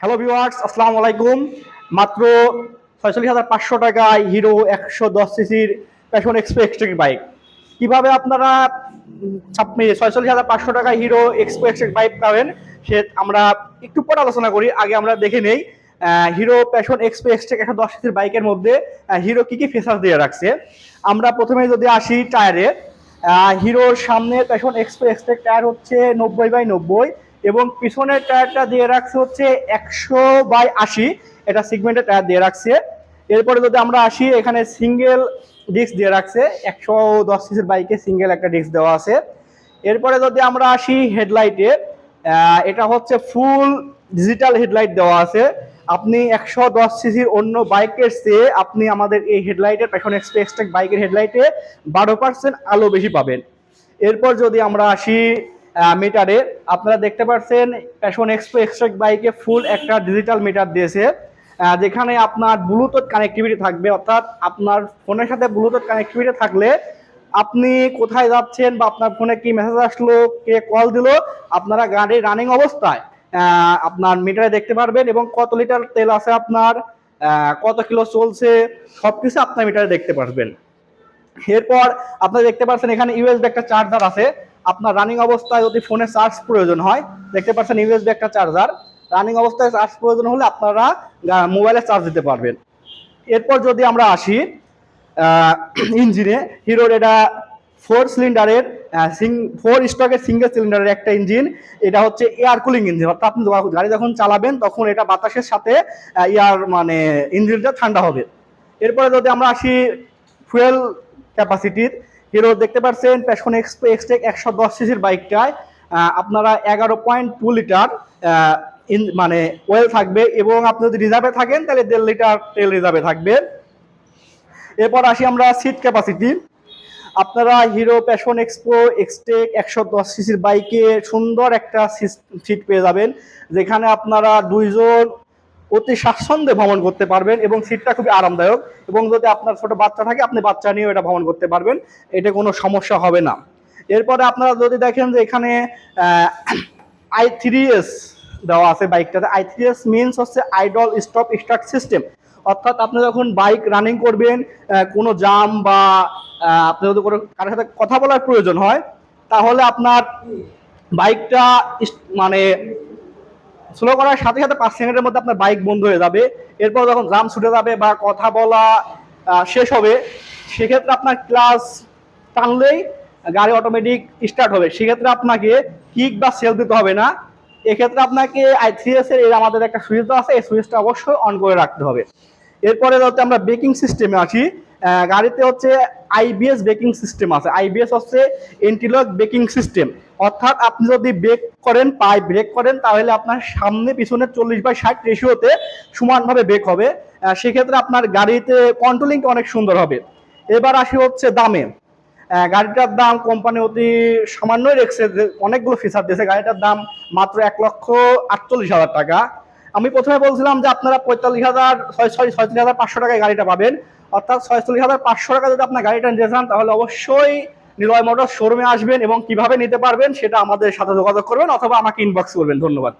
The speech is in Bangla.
হ্যালো ভিউয়ার্স আসসালামু আলাইকুম। মাত্র ছয়চল্লিশ হাজার পাঁচশো টাকায় হিরো একশো দশ সিসির প্যাশন এক্সপো এক্সট্রিক বাইক কীভাবে আপনারা ছয়চল্লিশ হাজার পাঁচশো টাকায় হিরো এক্সপো এক্সট্রিক বাইক পাবেন, সে আমরা একটু পরে আলোচনা করি, আগে আমরা দেখে নেই। হিরো প্যাশন এক্সপো এক্সট্রিক একশো দশ সিসির বাইকের মধ্যে হিরো কী কী ফিচার দিয়ে রাখছে? আমরা প্রথমে যদি আসি টায়ারে হিরোর সামনে প্যাশন এক্সপো এক্সট্রিক টায়ার হচ্ছে নব্বই বাই নব্বই। এবং পিছনের টায়ারটা দিয়ে রাখছে হচ্ছে একশো বাই আশি। এটা সিগমেন্টের টায়ার দিয়ে রাখছে। এরপরে যদি আমরা আসি, এখানে সিঙ্গেল ডিস্ক দিয়ে রাখছে। একশো দশ সিসির বাইকে সিঙ্গেল একটা ডিস্ক দেওয়া আছে। এরপরে যদি আমরা আসি হেডলাইটে এটা হচ্ছে ফুল ডিজিটাল হেডলাইট দেওয়া আছে। আপনি একশো দশ সিসির অন্য বাইকের চেয়ে আপনি আমাদের এই হেডলাইটের পেছন এক্সপ্রেস বাইকের হেডলাইটে বারো পার্সেন্ট আলো বেশি পাবেন। এরপর যদি আমরা আসি মিটারে আপনারা দেখতে পাচ্ছেন প্যাশন এক্সপো এক্সট্রাক বাইকে ফুল একটা ডিজিটাল মিটার দিয়েছে। যেখানে আপনার ব্লুটুথ কানেক্টিভিটি থাকবে, অর্থাৎ আপনার ফোনের সাথে ব্লুটুথ কানেক্টিভিটি থাকলে আপনি কোথায় যাচ্ছেন বা আপনার ফোনে কি মেসেজ আসলো, কে কল দিলো, আপনারা গাড়ির রানিং অবস্থায় আপনার মিটারে দেখতে পারবেন এবং কত লিটার তেল আছে আপনার কত কিলো চলছে সব কিছু আপনার মিটারে দেখতে পারবেন। এরপর আপনারা দেখতে পাচ্ছেন এখানে ইউএসবি একটা চার্জার আছে। আপনার রানিং অবস্থায় যদি ফোনে চার্জ প্রয়োজন হয়, দেখতে পাচ্ছেন ইউএসবি একটা চার্জার রানিং অবস্থায় চার্জ প্রয়োজন হলে আপনারা মোবাইলে চার্জ দিতে পারবেন। এরপর যদি আমরা আসি ইঞ্জিনে হিরোর এটা ফোর সিলিন্ডারের সিং ফোর স্টকের সিঙ্গেল সিলিন্ডারের একটা ইঞ্জিন এটা হচ্ছে এয়ার কুলিং ইঞ্জিন অর্থাৎ আপনি গাড়ি যখন চালাবেন, তখন এটা বাতাসের সাথে এয়ার মানে ইঞ্জিনটা ঠান্ডা হবে। এরপরে যদি আমরা আসি ফুয়েল ক্যাপাসিটির হিরো দেখতে পাচ্ছেন প্যাশন এক্সপো এক্সটেক একশো দশ সিসির বাইকটায়। আপনারা এগারো পয়েন্ট টু লিটার মানে ওয়েল থাকবে এবং আপনি যদি রিজার্ভে থাকেন, তাহলে দেড় লিটার তেল রিজার্ভে থাকবে। এরপর আসি আমরা সিট ক্যাপাসিটি আপনারা হিরো প্যাশন এক্সপো এক্সটেক একশো দশ সিসির বাইকে সুন্দর একটা সিট পেয়ে যাবেন। যেখানে আপনারা দুইজন অতি স্বাচ্ছন্দ্যে ভ্রমণ করতে পারবেন এবং সিটটা খুবই আরামদায়ক এবং যদি আপনার ছোট বাচ্চা থাকে, আপনি বাচ্চা নিয়েও এটা ভ্রমণ করতে পারবেন। এটা কোনো সমস্যা হবে না। এরপরে আপনারা যদি দেখেন যে এখানে আই থ্রি এস দেওয়া আছে বাইকটাতে। আই থ্রি এস মিনস হচ্ছে আইডল স্টপ স্টার্ট সিস্টেম অর্থাৎ আপনি যখন বাইক রানিং করবেন কোনো জাম বা আপনি যদি কোনো কারোর সাথে কথা বলার প্রয়োজন হয়, তাহলে আপনার বাইকটা মানে স্লো করার সাথে সাথে পাঁচ সেকেন্ডের মধ্যে আপনার বাইক বন্ধ হয়ে যাবে। এরপর যখন জাম ছুটে যাবে বা কথা বলা শেষ হবে সেক্ষেত্রে আপনার ক্লাস টানলেই গাড়ি অটোমেটিক স্টার্ট হবে। সেক্ষেত্রে আপনাকে কিক বা সেল দিতে হবে না। এক্ষেত্রে আপনাকে আই থ্রি এস এর আমাদের একটা সুইচ আছে এই সুইচটা অবশ্যই অন করে রাখতে হবে। এরপরে যাতে আমরা ব্রেকিং সিস্টেমে আহ, গাড়িতে হচ্ছে আইবিএস ব্রেকিং সিস্টেম আছে। আইবিএস হচ্ছে এন্টিলক ব্রেকিং সিস্টেম অর্থাৎ আপনি যদি ব্রেক করেন, পায়ে ব্রেক করেন, তাহলে আপনার সামনে পিছনে চল্লিশ বাই ষাট রেশিওতে সমানভাবে ব্রেক হবে। সেক্ষেত্রে আপনার গাড়িতে কন্ট্রোলিংটা অনেক সুন্দর হবে। এবার আসি হচ্ছে দামে। গাড়িটার দাম কোম্পানি অতি সামান্যই রেখেছে। অনেকগুলো ফিচার দিয়েছে। গাড়িটার দাম মাত্র এক লক্ষ আটচল্লিশ হাজার টাকা। আমি প্রথমে বলছিলাম যে আপনারা পঁয়তাল্লিশ হাজার ছয় ছয় ছয়ত্রিশ হাজার পাঁচশো টাকায় গাড়িটা পাবেন। অর্থাৎ ছয়চল্লিশ হাজার পাঁচশো টাকা যদি আপনার গাড়িটা নিতে চান, তাহলে অবশ্যই নিলয় মোটর শোরুমে আসবেন এবং কীভাবে নিতে পারবেন সেটা আমাদের সাথে যোগাযোগ করবেন অথবা আমাকে ইনবক্স করবেন। ধন্যবাদ।